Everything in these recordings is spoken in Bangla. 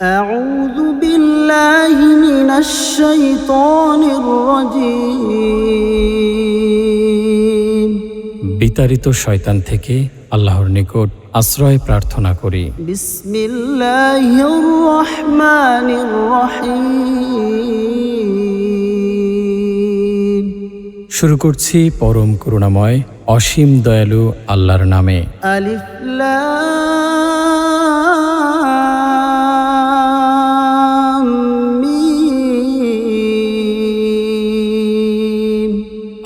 أعوذ بالله من الشيطان الرجيم বিতাড়িত শয়তান থেকে আল্লাহর নিকট আশ্রয় প্রার্থনা করি بسم الله الرحمن الرحيم শুরু করছি পরম করুণাময় অসীম দয়ালু আল্লাহর নামে ألف لام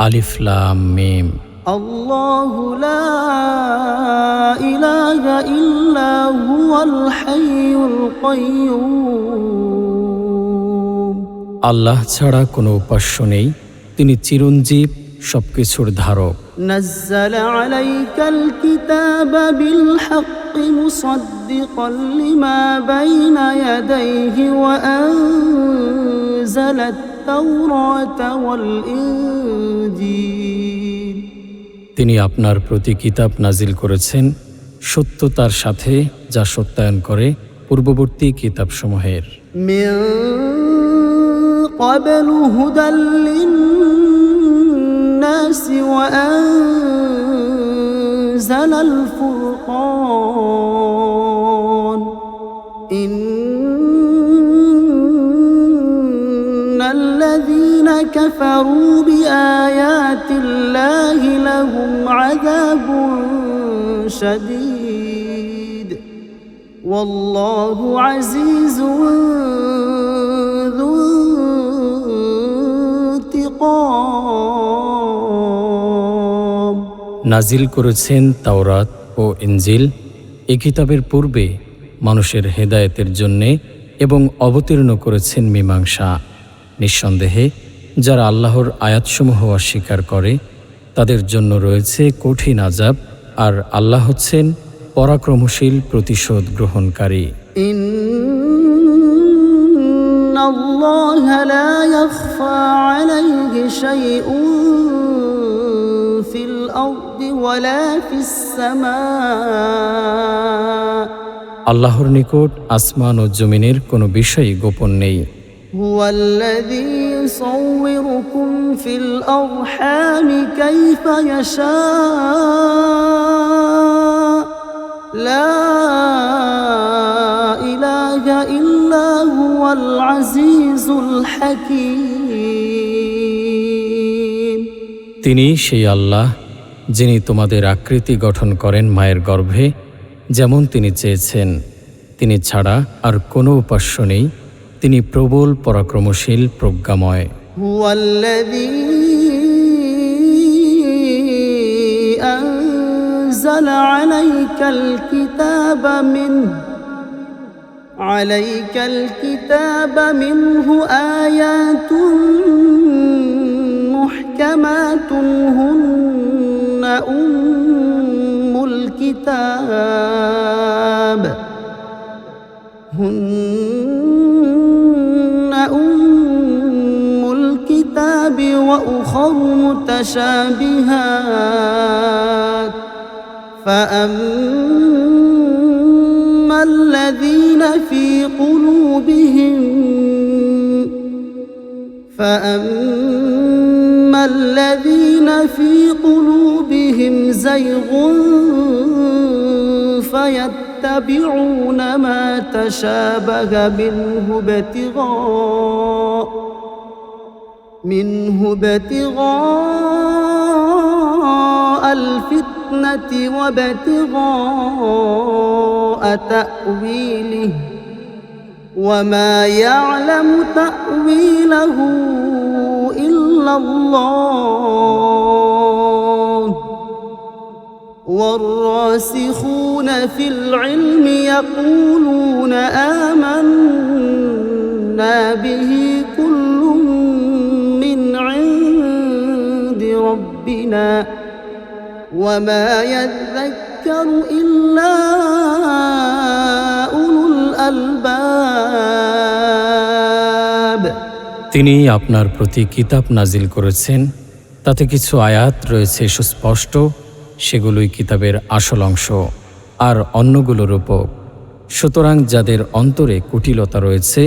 আলিফ লাম মিম الله لا إله إلا هو الحي القيوم আল্লাহ ছাড়া কোনো উপাস্য নেই তিনি চিরঞ্জীব সবকিছুর ধারক نزل عليك الكتاب بالحق مصدقا لما بين يديه وأنزل التوراة والإنجيل তিনি আপনার প্রতি কিতাব নাজিল করেছেন সত্যতার সাথে যা সত্যায়ন করে পূর্ববর্তী কিতাবসমূহের من قبل هدى للناس وأنزل الفرقان إن شديد والله عزيز ذو انتقام নাজিল করেছেন তাওরাত ও ইঞ্জিল এ কিতাবের পূর্বে মানুষের হেদায়েতের জন্যে এবং অবতীর্ণ করেছেন মীমাংসা নিঃসন্দেহে যারা আল্লাহর আয়াতসমূহ অস্বীকার করে তাদের জন্য রয়েছে কঠিন আজাব আর আল্লাহ হচ্ছেন পরাক্রমশীল প্রতিশোধ গ্রহণকারী। আল্লাহর নিকট আসমান ও জমিনের কোনো বিষয় গোপন নেই। হুয়াল্লাযী في الأرحام كيف يشاء لا إله إلا هو العزيز الحكيم তিনি সেই আল্লাহ যিনি তোমাদের আকৃতি গঠন করেন মায়ের গর্ভে যেমন তিনি চেয়েছেন তিনি ছাড়া আর কোনো উপাস্য নেই তিনি প্রবল পরাক্রমশীল প্রজ্ঞাময় هو الذي أنزل عليك الكتاب منه عليك الكتاب منه آيات محكمات هن أم الكتاب هن أم وأخر متشابهات. فأما الذين في قلوبهم فأما الذين في قلوبهم زيغ فيتبعون ما تشابه منه ابتغاء منه ابتغاء الفتنة وابتغاء تأويله وما يعلم تأويله إلا الله. والراسخون في العلم يقولون آمنا به ربنا وما يذكر إلا أولو الألباب তিনি আপনার প্রতি কিতাব নাজিল করেছেন তাতে কিছু আয়াত রয়েছে সুস্পষ্ট সেগুলোই কিতাবের আসল অংশ আর অন্যগুলো রূপক সুতরাং যাদের অন্তরে কুটিলতা রয়েছে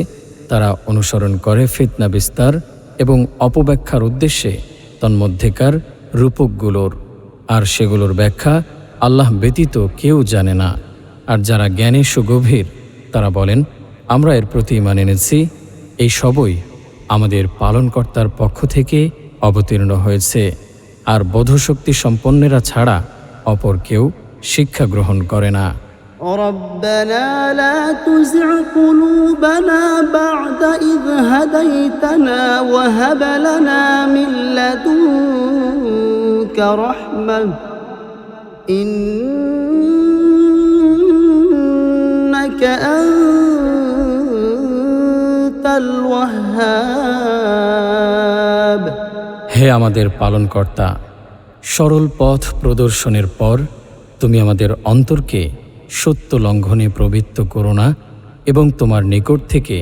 তারা অনুসরণ করে ফিতনা বিস্তার এবং অপব্যাখ্যার উদ্দেশ্যে তন্মধ্যেকার রূপকগুলোর, আর সেগুলোর ব্যাখ্যা আল্লাহ ব্যতীত কেউ জানে না। আর যারা জ্ঞানে সুগভীর, তারা বলেন, আমরা এর প্রতি ইমান এনেছি, এই সবই আমাদের পালনকর্তার পক্ষ থেকে অবতীর্ণ হয়েছে। আর বোধশক্তি সম্পন্নেরা ছাড়া অপর কেউ শিক্ষা গ্রহণ করে না। ربنا لا تزع قلوبنا بعد إذ هديتنا وهب لنا من لدنك رحمة إنك أنت الوهاب হে আমাদের পালনকর্তা সরল পথ প্রদর্শনের পর তুমি আমাদের অন্তরকে সত্য লঙ্ঘনে প্রবৃত্ত করো না এবং তোমার নিকট থেকে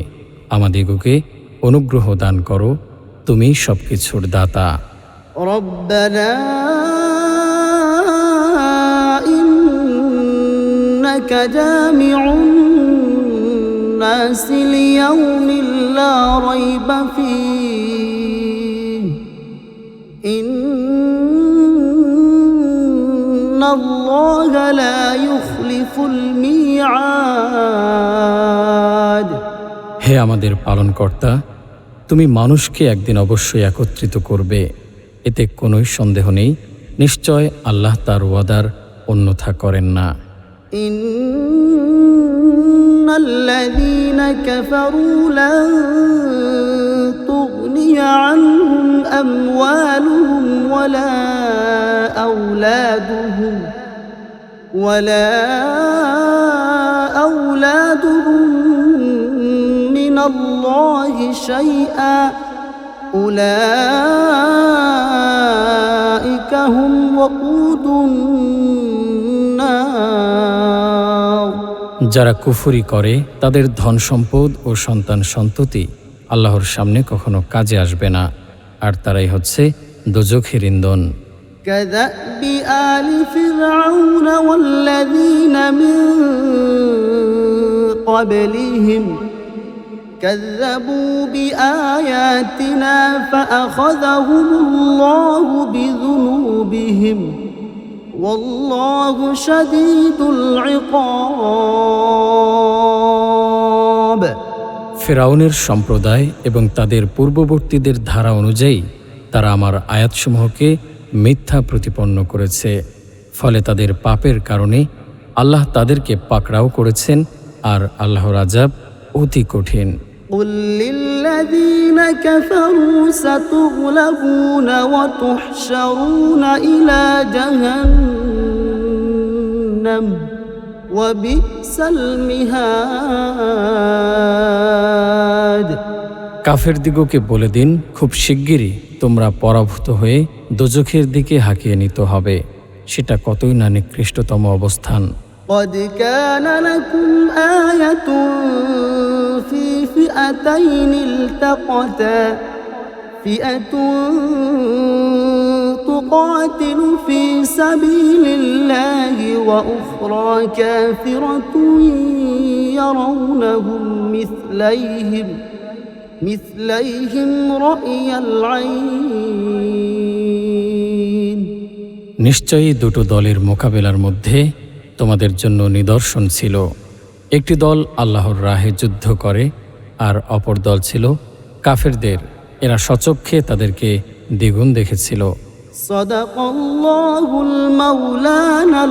আমাদিগকে অনুগ্রহ দান করো তুমি সবকিছুর দাতা ربنا إنك جامع الناس ليوم لا ريب فيه إن الله لا يخلف الميعاد হে আমাদের পালনকর্তা তুমি মানুষকে একদিন অবশ্যই একত্রিত করবে এতে কোনোই সন্দেহ নেই নিশ্চয় আল্লাহ তার ওয়াদার অন্যথা করেন না إن الذين كفروا لن تغني عنهم أموالهم ولا أولادهم ولا أولادهم من الله شيئا أولئك هم وقود النار যারা কুফুরি করে তাদের ধন সম্পদ ও সন্তান সন্ততি আল্লাহর সামনে কখনো কাজে আসবে না আর তারাই হচ্ছে দোজখের ইন্ধন كدأب آل فرعون والذين من قبلهم كذبوا بآياتنا فأخذهم الله بذنوبهم والله شديد العقاب ফেরাউনের সম্প্রদায় এবং তাদের পূর্ববর্তীদের ধারা অনুযায়ী তারা আমার আয়াতসমূহকে মিথ্যা প্রতিপন্ন করেছে ফলে তাদের পাপের কারণে আল্লাহ তাদেরকে পাকড়াও করেছেন আর আল্লাহর আজাব অতি কঠিন قل للذين كفروا ستغلبون وتحشرون إلى جهنم وبئس المهاد কাফের দিগকে বলে দিন খুব শিগগিরই তোমরা পরাভূত হয়ে দোজখের দিকে হাঁকিয়ে নিতে হবে সেটা কতই না নিকৃষ্টতম অবস্থান قد كان لكم آية في فئتين التقتا فئة تقاتل في سبيل الله وأخرى كافرة يرونهم مثليهم مثليهم رأي العين নিশ্চয়ই দুটো দলের মোকাবেলার মধ্যে তোমাদের জন্য নিদর্শন ছিল। একটি দল আল্লাহর রাহে যুদ্ধ করে আর অপর দল ছিল কাফেরদের। এরা সচক্ষে তাদেরকে দ্বিগুণ দেখেছিল। সদাকুল মাউলানা